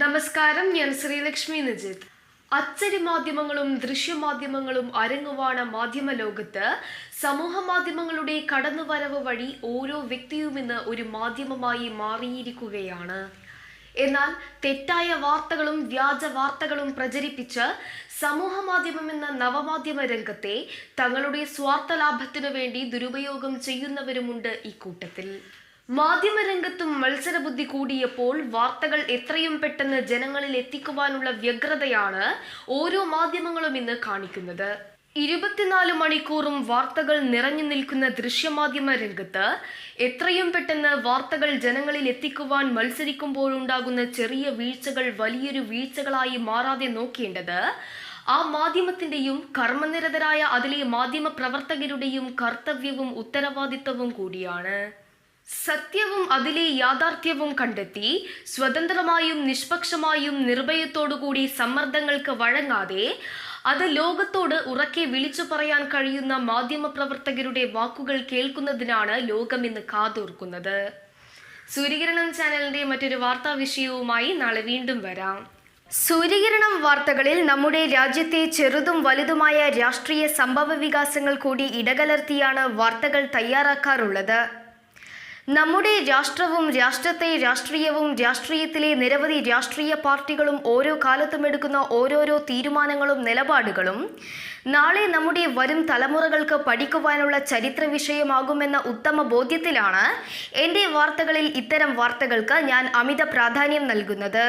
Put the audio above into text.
നമസ്കാരം ഞാൻ ശ്രീലക്ഷ്മി നിജിത്ത് അച്ചടി മാധ്യമങ്ങളും ദൃശ്യമാധ്യമങ്ങളും അരങ്ങുവാണ മാധ്യമ ലോകത്ത് സമൂഹ മാധ്യമങ്ങളുടെ കടന്നുവരവ് വഴി ഓരോ വ്യക്തിയും ഇന്ന് ഒരു മാധ്യമമായി മാറിയിരിക്കുകയാണ്. എന്നാൽ തെറ്റായ വാർത്തകളും വ്യാജ വാർത്തകളും പ്രചരിപ്പിച്ച് സമൂഹ മാധ്യമം എന്ന നവമാധ്യമ രംഗത്തെ തങ്ങളുടെ സ്വാർത്ഥ ലാഭത്തിനു വേണ്ടി ദുരുപയോഗം ചെയ്യുന്നവരുമുണ്ട് ഇക്കൂട്ടത്തിൽ കൂട്ടത്തിൽ. മാധ്യമരംഗത്തും മത്സരബുദ്ധി കൂടിയപ്പോൾ വാർത്തകൾ എത്രയും പെട്ടെന്ന് ജനങ്ങളിൽ എത്തിക്കുവാനുള്ള വ്യഗ്രതയാണ് ഓരോ മാധ്യമങ്ങളും ഇന്ന് കാണിക്കുന്നത്. ഇരുപത്തിനാല് മണിക്കൂറും വാർത്തകൾ നിറഞ്ഞു നിൽക്കുന്ന ദൃശ്യമാധ്യമ രംഗത്ത് എത്രയും പെട്ടെന്ന് വാർത്തകൾ ജനങ്ങളിൽ എത്തിക്കുവാൻ മത്സരിക്കുമ്പോഴുണ്ടാകുന്ന ചെറിയ വീഴ്ചകൾ വലിയൊരു വീഴ്ചകളായി മാറാതെ നോക്കേണ്ടത് ആ മാധ്യമത്തിന്റെയും കർമ്മനിരതരായ അതിലെ മാധ്യമ പ്രവർത്തകരുടെയും കർത്തവ്യവും ഉത്തരവാദിത്തവും കൂടിയാണ്. സത്യവും അതിലെ യാഥാർത്ഥ്യവും കണ്ടെത്തി സ്വതന്ത്രമായും നിഷ്പക്ഷമായും നിർഭയത്തോടുകൂടി സമ്മർദ്ദങ്ങൾക്ക് വഴങ്ങാതെ അത് ലോകത്തോട് ഉറക്കെ വിളിച്ചു പറയാൻ കഴിയുന്ന മാധ്യമ പ്രവർത്തകരുടെ വാക്കുകൾ കേൾക്കുന്നതിനാണ് ലോകം ഇന്ന് കാതോർക്കുന്നത്. സൂര്യകിരണം ചാനലിന്റെ മറ്റൊരു വാർത്താ വിഷയവുമായി നാളെ വീണ്ടും വരാം. സൂര്യകിരണം വാർത്തകളിൽ നമ്മുടെ രാജ്യത്തെ ചെറുതും വലുതുമായ രാഷ്ട്രീയ സംഭവ വികാസങ്ങൾ കൂടി ഇടകലർത്തിയാണ് വാർത്തകൾ തയ്യാറാക്കാറുള്ളത്. നമ്മുടെ രാഷ്ട്രവും രാഷ്ട്രത്തെ രാഷ്ട്രീയവും രാഷ്ട്രീയത്തിലെ നിരവധി രാഷ്ട്രീയ പാർട്ടികളും ഓരോ കാലത്തും എടുക്കുന്ന ഓരോരോ തീരുമാനങ്ങളും നിലപാടുകളും നാളെ നമ്മുടെ വരും തലമുറകൾക്ക് പഠിക്കുവാനുള്ള ചരിത്ര വിഷയമാകുമെന്ന ഉത്തമ ബോധ്യത്തിലാണ് എന്റെ വാർത്തകളിൽ ഇത്തരം വാർത്തകൾക്ക് ഞാൻ അമിത പ്രാധാന്യം നൽകുന്നത്.